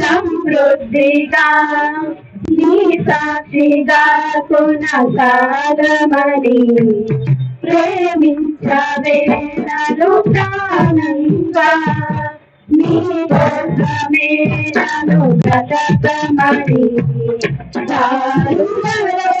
సమృద్ధిగా నీ సాక్షిగా కొనసాగమని ప్రేమించవేనను ప్రాణంగా నీ కోసమే నన్ను బ్రతకమని దారుణలో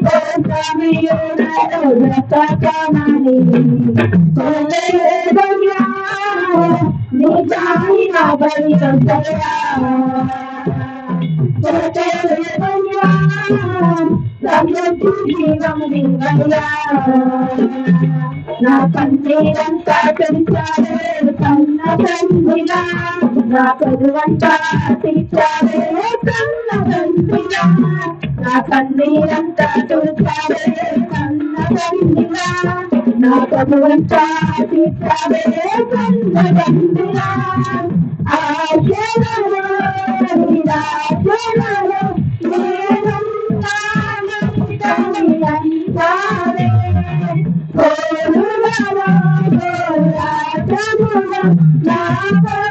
నా బలి పెంచాలే కన్న తండ్రిగా నా కరువంతా తీర్చాలే. కన్న తండ్రిగా నా కన్నీరంతా తుడిచాలే కన్న తండ్రిగా నా కరువంతా తీర్చాలే కన్న తండ్రిగా